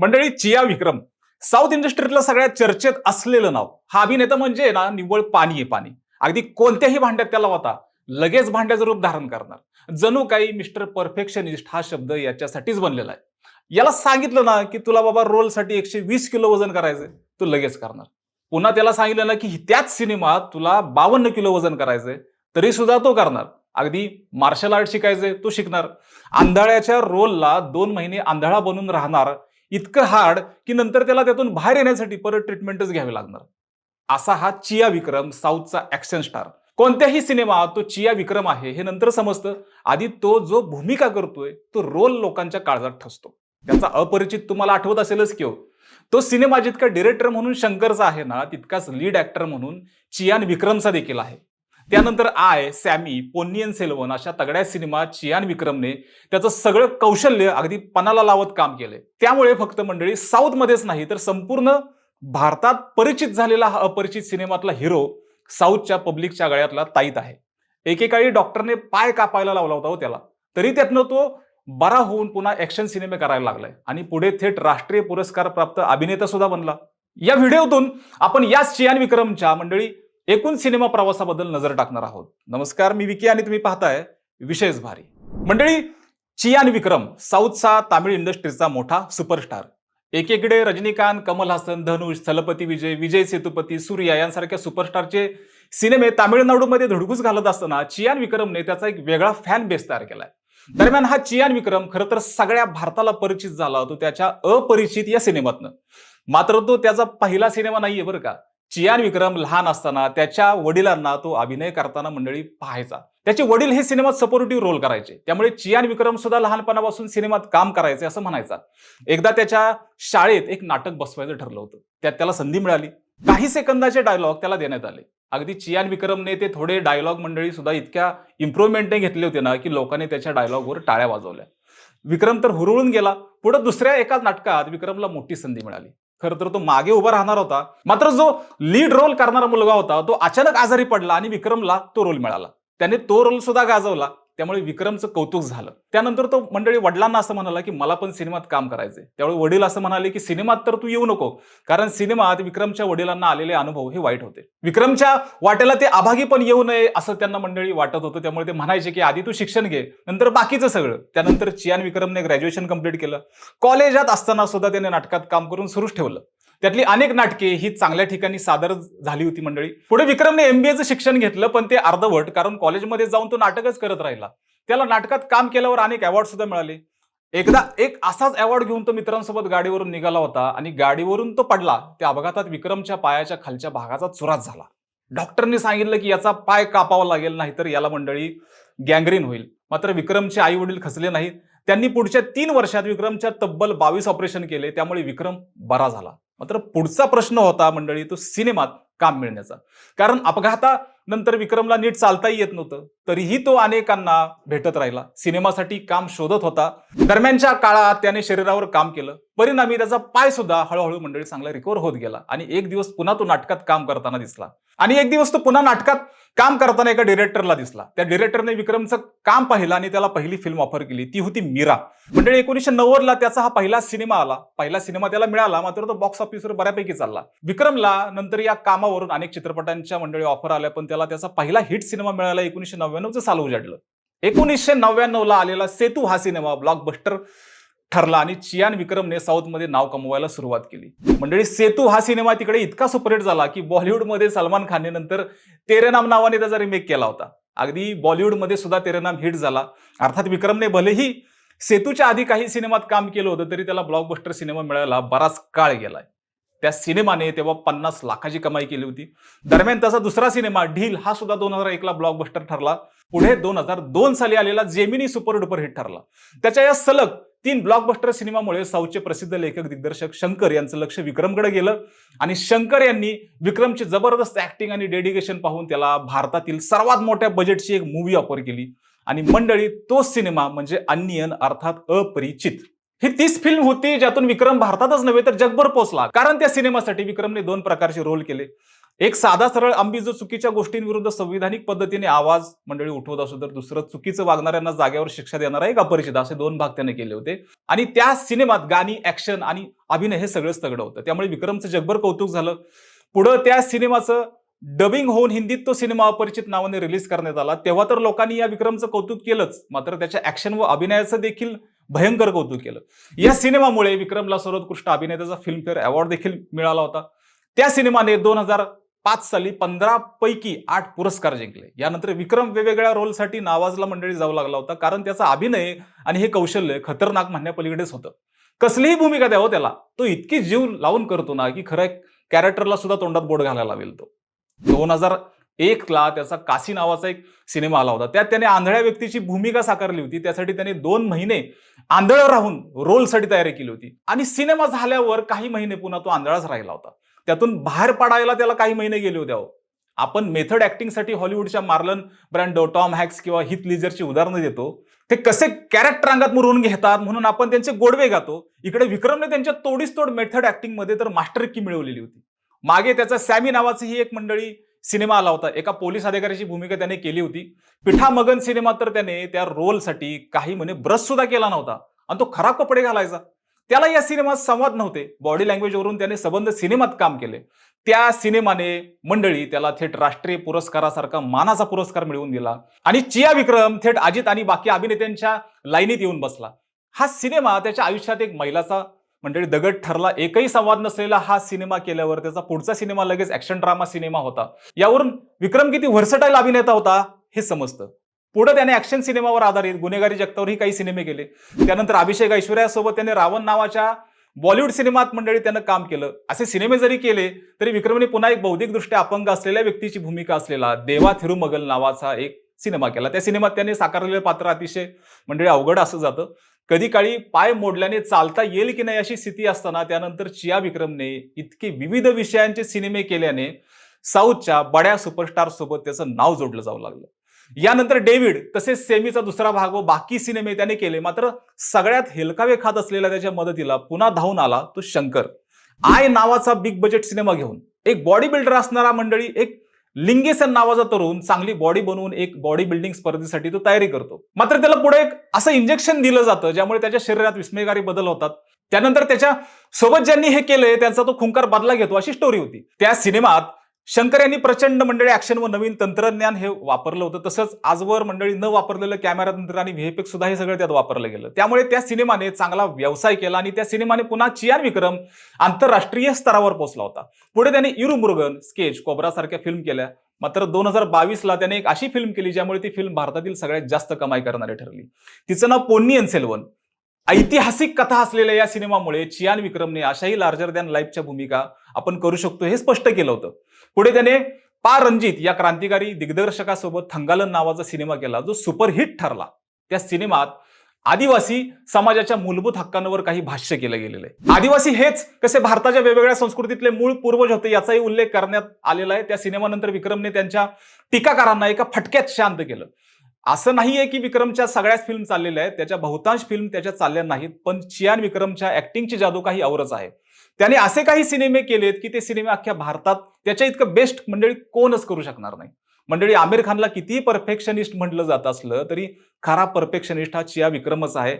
मंडळी चिया विक्रम. साऊथ इंडस्ट्रीतलं सगळ्यात चर्चेत असलेलं नाव. हा अभिनेता म्हणजे ना निव्वळ पाणी आहे पाणी. अगदी कोणत्याही भांड्यात त्याला होता लगेच भांड्याचं रूप धारण करणार. जणू काही मिस्टर परफेक्शनिस्ट हा शब्द याच्यासाठीच बनलेला आहे. याला सांगितलं ना की तुला बाबा रोलसाठी एकशे वीस किलो वजन करायचंय तू लगेच करणार. पुन्हा त्याला सांगितलं ना की त्याच सिनेमात तुला बावन्न किलो वजन करायचंय तरी सुद्धा तो करणार. अगदी मार्शल आर्ट शिकायचंय तो शिकणार. आंधळ्याच्या रोलला दोन महिने आंधळा बनून राहणार इतकं हार्ड की नंतर त्याला त्यातून बाहेर येण्यासाठी परत ट्रीटमेंटच घ्यावी लागणार. असा हा चिया विक्रम साऊथचा ऍक्शन स्टार कोणत्याही सिनेमात तो चिया विक्रम आहे हे नंतर समजतं. आधी तो जो भूमिका करतोय तो रोल लोकांच्या काळजात ठसतो. त्याचा अपरिचित तुम्हाला आठवत असेलच की हो. तो सिनेमा जितका डिरेक्टर म्हणून शंकरचा आहे ना तितकाच लीड ऍक्टर म्हणून चियान विक्रमचा देखील आहे. त्यानंतर आय सॅमी पोन्नियन सेल्वन अशा तगड्या सिनेमात चियान विक्रमने त्याचं सगळं कौशल्य अगदी पणाला लावत काम केलंय. त्यामुळे फक्त मंडळी साऊथमध्येच नाही तर संपूर्ण भारतात परिचित झालेला हा अपरिचित सिनेमातला हिरो साऊथच्या पब्लिकच्या गळ्यातला ताईत आहे. एकेकाळी डॉक्टरने पाय कापायला लावला होता हो त्याला. तरी त्यातनं तो बरा होऊन पुन्हा ऍक्शन सिनेमे करायला लागलाय. आणि पुढे थेट राष्ट्रीय पुरस्कार प्राप्त अभिनेता सुद्धा बनला. या व्हिडिओतून आपण याच चियान विक्रमच्या मंडळी एकूण सिनेमा प्रवासाबद्दल नजर टाकणार आहोत. नमस्कार मी विकी आणि तुम्ही पाहताय विशेष भारी. मंडळी चियान विक्रम साऊथचा तामिळ इंडस्ट्रीचा मोठा सुपरस्टार एकीकडे रजनीकांत कमल हासन धनुष स्थलपती विजय विजय सेतुपती सूर्या यांसारख्या सुपरस्टारचे सिनेमे तामिळनाडूमध्ये धुडगूस घालत असताना चियान विक्रमने त्याचा एक वेगळा फॅन बेस तयार केलाय. दरम्यान हा चियान विक्रम खरं तर सगळ्या भारताला परिचित झाला होतो. त्याच्या अपरिचित या सिनेमातनं. मात्र तो त्याचा पहिला सिनेमा नाहीये बरं का. चियान विक्रम लहान असताना त्याच्या वडिलांना तो अभिनय करताना मंडळी पाहायचा. त्याचे वडील हे सिनेमात सपोर्टिव्ह रोल करायचे. त्यामुळे चियान विक्रम सुद्धा लहानपणापासून सिनेमात काम करायचे असं म्हणायचा. एकदा त्याच्या शाळेत एक नाटक बसवायचं ठरलं होतं. त्यात त्याला संधी मिळाली. काही सेकंदाचे डायलॉग त्याला देण्यात आले. अगदी चियान विक्रमने ते थोडे डायलॉग मंडळी सुद्धा इतक्या इम्प्रुव्हमेंटने घेतले होते ना की लोकांनी त्याच्या डायलॉगवर टाळ्या वाजवल्या. विक्रम तर हुरळून गेला. पुढे दुसऱ्या एका नाटकात विक्रमला मोठी संधी मिळाली. खरं तर तो मागे उभा राहणार होता. मात्र जो लीड रोल करणारा मुलगा होता तो अचानक आजारी पडला आणि विक्रमला तो रोल मिळाला. त्याने तो रोल सुद्धा गाजवला. त्यामुळे विक्रमचं कौतुक झालं. त्यानंतर तो मंडळी वडिलांना असं म्हणाला की मला पण सिनेमात काम करायचंय. त्यावेळी वडील असं म्हणाले की सिनेमात तर तू येऊ नको कारण सिनेमात विक्रमच्या वडिलांना आलेले अनुभव हे वाईट होते. विक्रमच्या वाटेला ते आभागी पण येऊ नये असं त्यांना मंडळी वाटत होतं. त्यामुळे ते म्हणायचे की आधी तू शिक्षण घे नंतर बाकीचं सगळं. त्यानंतर चियान विक्रमने ग्रॅज्युएशन कंप्लीट केलं. कॉलेजात असताना सुद्धा त्याने नाटकात काम करून सुरूच ठेवलं. त्यातली अनेक नाटके ही चांगल्या ठिकाणी सादर झाली होती मंडळी. पुढे विक्रमने एमबीएचं शिक्षण घेतलं पण ते अर्धवट कारण कॉलेजमध्ये जाऊन तो नाटकच करत राहिला. त्याला नाटकात काम केल्यावर अनेक अवॉर्ड सुद्धा मिळाले. एकदा एक असाच अवॉर्ड घेऊन तो मित्रांसोबत गाडीवरून निघाला होता आणि गाडीवरून तो पडला. त्या अपघातात विक्रमच्या पायाच्या खालच्या भागाचा चुराच झाला. डॉक्टरने सांगितलं की याचा पाय कापावा लागेल नाहीतर याला मंडळी गँग्रीन होईल. मात्र विक्रमचे आई वडील खचले नाहीत. त्यांनी पुढच्या तीन वर्षात विक्रमच्या तब्बल बावीस ऑपरेशन केले. त्यामुळे विक्रम बरा झाला. मात्र पुढचा प्रश्न होता मंडळी तो सिनेमात. काम मिळण्याचा. कारण अपघातानंतर विक्रमला नीट चालताही येत नव्हतं. तरीही तो अनेकांना भेटत राहिला. सिनेमासाठी काम शोधत होता. दरम्यानच्या काळात त्याने शरीरावर काम केलं. परिणामी त्याचा पाय सुद्धा हळूहळू मंडळी चांगला रिकवर होत गेला. आणि एक दिवस पुन्हा तो नाटकात काम करताना दिसला. आणि एक दिवस तो पुन्हा नाटकात काम करताना एका डिरेक्टरला दिसला. त्या डिरेक्टरने विक्रमचं काम पाहिलं आणि त्याला पहिली फिल्म ऑफर केली. ती होती मीरा. मंडळी एकोणीशे नव्वदला त्याचा हा पहिला सिनेमा आला. पहिला सिनेमा त्याला मिळाला. मात्र तो बॉक्स ऑफिसवर बऱ्यापैकी चालला. विक्रमला नंतर या नावावरून अनेक चित्रपटांच्या मंडळी ऑफर आल्या पण त्याला त्याचा पहिला हिट सिनेमा मिळाला एकोणीशे नव्याण्णवचं साल उजाडलं. एकोणीसशे नव्याण्णवला आलेला सेतू हा सिनेमा ब्लॉकबस्टर ठरला आणि चियान विक्रमने साऊथमध्ये नाव कमवायला सुरुवात केली. मंडळी सेतू हा सिनेमा तिकडे इतका सुपरहिट झाला की बॉलिवूडमध्ये सलमान खानने नंतर तेरे नाम नावाने त्याचा रिमेक केला होता. अगदी बॉलिवूडमध्ये सुद्धा तेरे नाम हिट झाला. अर्थात विक्रमने भलेही सेतूच्या आधी काही सिनेमात काम केलं होतं तरी त्याला ब्लॉकबस्टर सिनेमा मिळायला बराच काळ गेलाय. त्या सिनेमाने तेव्हा पन्नास लाखाची कमाई केली होती. दरम्यान त्याचा दुसरा सिनेमा ढील हा सुद्धा दोन हजार एकला ब्लॉकबस्टर ठरला. पुढे दोन हजार दोन साली आलेला जेमिनी सुपर डुपर हिट ठरला. त्याच्या या सलग तीन ब्लॉकबस्टर सिनेमामुळे साऊथचे प्रसिद्ध लेखक दिग्दर्शक शंकर यांचं लक्ष विक्रमकडे गेलं. आणि शंकर यांनी विक्रमची जबरदस्त ऍक्टिंग आणि डेडिकेशन पाहून त्याला भारतातील सर्वात मोठ्या बजेटची एक मूवी ऑफर केली. आणि मंडळी तोच सिनेमा म्हणजे अन्नियन अर्थात अपरिचित. ही तीच फिल्म होती ज्यातून विक्रम भारतातच नव्हे तर जगभर पोहोचला. कारण त्या सिनेमासाठी विक्रमने दोन प्रकारचे रोल केले. एक साधा सरळ आंबी जो चुकीच्या गोष्टींविरुद्ध संविधानिक पद्धतीने आवाज मंडळी उठवत असो तर दुसरं चुकीचं वागणाऱ्यांना जागेवर शिक्षा देणारा एक अपरिचित असे दोन भाग त्याने केले होते. आणि त्या सिनेमात गाणी ऍक्शन आणि अभिनय हे सगळंच तगडं होतं. त्यामुळे विक्रमचं जगभर कौतुक झालं. पुढं त्या सिनेमाचं डबिंग होऊन हिंदीत तो सिनेमा अपरिचित नावाने रिलीज करण्यात आला. तेव्हा तर लोकांनी या विक्रमचं कौतुक केलंच. मात्र त्याच्या ऍक्शन व अभिनयाचं देखील भयंकर कौतुक केलं. या सिनेमामुळे विक्रमला सर्वोत्कृष्ट अभिनेत्याचा फिल्मफेअर अवॉर्ड देखील मिळाला होता. त्या सिनेमाने दोन हजार पाच साली पंधरा पैकी आठ पुरस्कार जिंकले. यानंतर विक्रम वेगवेगळ्या रोलसाठी नावाजला मंडळी जाऊ लागला होता कारण त्याचा अभिनय आणि हे कौशल्य खतरनाक म्हणण्यापलीकडेच होतं. कसलीही भूमिका द्यावं हो त्याला तो इतकी जीव लावून करतो ना की खरं कॅरेक्टरला सुद्धा तोंडात बोट घालायला लावेल तो. दोन हजार एक ला त्याचा काशी नावाचा एक सिनेमा आला होता. त्यात त्याने आंधळ्या व्यक्तीची भूमिका साकारली होती. त्यासाठी त्याने दोन महिने आंधळ राहून रोलसाठी तयारी केली होती. आणि सिनेमा झाल्यावर काही महिने पुन्हा तो आंधळाच राहिला होता. त्यातून बाहेर पडायला त्याला काही महिने गेले होते अहो. आपण मेथड ऍक्टिंगसाठी हॉलिवूडच्या मार्लन ब्रँडो टॉम हॅक्स किंवा हिथ लिजरची उदाहरणं देतो. ते कसे कॅरेक्टर अंगात मुरवून घेतात म्हणून आपण त्यांचे गोडवे गातो. इकडे विक्रमने त्यांच्या तोडीस तोड मेथड ऍक्टिंगमध्ये तर तर मास्टरकी मिळवलेली होती. मागे त्याचा सॅमी नावाची ही एक मंडळी सिनेमा आला होता. एका पोलीस अधिकाऱ्याची भूमिका त्याने केली होती. पिठा मगन सिनेमात तर त्याने त्या रोलसाठी काही म्हणे ब्रश सुद्धा केला नव्हता. आणि तो खराब कपडे घालायचा. त्याला या सिनेमात संवाद नव्हते. बॉडी लँग्वेजवरून त्याने सबंध सिनेमात काम केले. त्या सिनेमाने मंडळी त्याला थेट राष्ट्रीय पुरस्कारासारखा मानाचा पुरस्कार मिळवून दिला. आणि चिया विक्रम थेट अजित आणि बाकी अभिनेत्यांच्या लाईनीत येऊन बसला. हा सिनेमा त्याच्या आयुष्यात एक महिलाचा मंडळी दगड ठरला एकही संवाद नसलेला हा सिनेमा केल्यावर त्याचा पुढचा सिनेमा लगेच ऍक्शन ड्रामा सिनेमा होता. यावरून विक्रम किती व्हर्सटाईल अभिनेता होता हे समजतं. पुढे त्याने ऍक्शन सिनेमावर आधारित गुन्हेगारी जगतावरही काही सिनेमे केले. त्यानंतर अभिषेक ऐश्वर्यासोबत त्याने रावण नावाच्या बॉलिवूड सिनेमात मंडळी त्यानं काम केलं. असे सिनेमे जरी केले तरी विक्रमने पुन्हा एक बौद्धिकदृष्ट्या अपंग असलेल्या व्यक्तीची भूमिका असलेला देवा थिरुमगल नावाचा एक सिनेमा केला. त्या सिनेमात त्यांनी साकारलेलं पात्र अतिशय मंडळी अवघड असं जातं. कधी काळी पाय मोडल्याने चालता येईल की नाही अशी स्थिती असताना त्यानंतर चिया विक्रमने इतके विविध विषयांचे सिनेमे केल्याने साऊथच्या बड्या सुपरस्टार सोबत त्याचं नाव जोडलं जाऊ लागलं. यानंतर डेव्हिड तसेच सेमीचा दुसरा भाग व बाकी सिनेमे त्याने केले. मात्र सगळ्यात हेलकावे खात असलेल्या त्याच्या मदतीला पुन्हा धावून आला तो शंकर. आय नावाचा बिग बजेट सिनेमा घेऊन. एक बॉडी बिल्डर असणारा मंडळी एक लिंगेसन नावाचा तरुण चांगली बॉडी बनवून एक बॉडी बिल्डिंग स्पर्धेसाठी तो तयारी करतो. मात्र त्याला पुढे एक असं इंजेक्शन दिलं जातं ज्यामुळे त्याच्या शरीरात विस्मयकारी बदल होतात. त्यानंतर त्याच्या सोबत ज्यांनी हे केलंय त्यांचा तो खुंकार बदला घेतो अशी स्टोरी होती. त्या सिनेमात शंकर यांनी प्रचंड मंडळी ऍक्शन व नवीन तंत्रज्ञान हे वापरलं होतं. तसंच आजवर मंडळी न वापरलेलं कॅमेरा तंत्र आणि व्हीएफएक्स सुद्धा हे सगळं त्यात वापरलं गेलं. त्यामुळे त्या सिनेमाने चांगला व्यवसाय केला आणि त्या सिनेमाने पुन्हा चियान विक्रम आंतरराष्ट्रीय स्तरावर पोहोचला होता. पुढे त्याने इरू स्केच कोबरा सारख्या फिल्म केल्या. मात्र दोन हजार बावीसला त्याने एक अशी फिल्म केली ज्यामुळे ती फिल्म भारतातील सगळ्यात जास्त कमाई करणारी ठरली. तिचं नाव पोन्नियन सेल्वन ऐतिहासिक कथा असलेल्या या सिनेमामुळे चियान विक्रमने अशाही लार्जर दॅन लाईफच्या भूमिका आपण करू शकतो हे स्पष्ट केलं होतं. पुढे त्याने पा. रणजित या क्रांतिकारी दिग्दर्शकासोबत थंगालन नावाचा सिनेमा केला जो सुपरहिट ठरला. त्या सिनेमात आदिवासी समाजाच्या मूलभूत हक्कांवर काही भाष्य केलं गेलेलं आहे. आदिवासी हेच कसे भारताच्या वेगवेगळ्या संस्कृतीतले मूळ पूर्वज होते याचाही उल्लेख करण्यात आलेला आहे. त्या सिनेमानंतर विक्रमने त्यांच्या टीकाकारांना एका फटक्यात शांत केलं. असं नाहीये की विक्रमच्या सगळ्याच फिल्म चाललेल्या आहेत. त्याच्या बहुतांश फिल्म त्याच्या चालल्या नाहीत. पण चियान विक्रमच्या ऍक्टिंगची जादू काही औरच आहे. त्याने असे काही सिनेमे केलेत की ते सिनेमे अख्ख्या भारतात त्याच्या इतकं बेस्ट मंडळी कोणच करू शकणार नाही. मंडळी आमिर खानला कितीही परफेक्शनिस्ट म्हटलं जात असलं तरी खरा परफेक्शनिस्ट हा चिया विक्रमच आहे.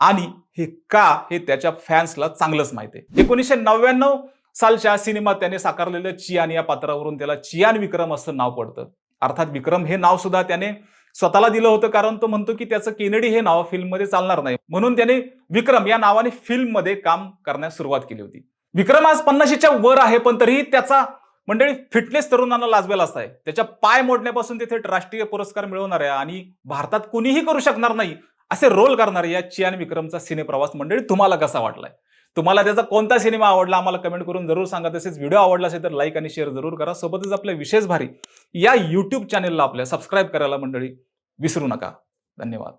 आणि हे का हे त्याच्या फॅन्सला चांगलंच माहिती आहे. एकोणीसशे नव्याण्णव सालच्या सिनेमात त्याने साकारलेलं चियान या पात्रावरून त्याला चियान विक्रम असं नाव पडतं. अर्थात विक्रम हे नाव सुद्धा त्याने स्वतःला दिलं होतं कारण तो म्हणतो की त्याचं केनेडी हे नाव फिल्ममध्ये चालणार नाही. म्हणून त्याने विक्रम या नावाने फिल्ममध्ये काम करण्यास सुरुवात केली होती. विक्रम आज पन्नाशीच्या वर आहे पण तरीही त्याचा मंडळी फिटनेस तरुणांना लाजवेल असा आहे. त्याच्या पाय मोडण्यापासून तिथे राष्ट्रीय पुरस्कार मिळवणाऱ्या आणि भारतात कुणीही करू शकणार नाही असे रोल करणारे या चियान विक्रमचा सिनेप्रवास मंडळी तुम्हाला कसा वाटलाय? तुम्हाला त्याचा कोणता सिनेमा आवडला आम्हाला कमेंट करून जरूर सांगा. तसेच व्हिडिओ आवडला असेल तर लाईक आणि शेअर जरूर करा. सोबतच आपल्या विशेष भारी या यूट्यूब चॅनेलला आपल्या सबस्क्राईब करायला मंडळी विसरू नका. धन्यवाद.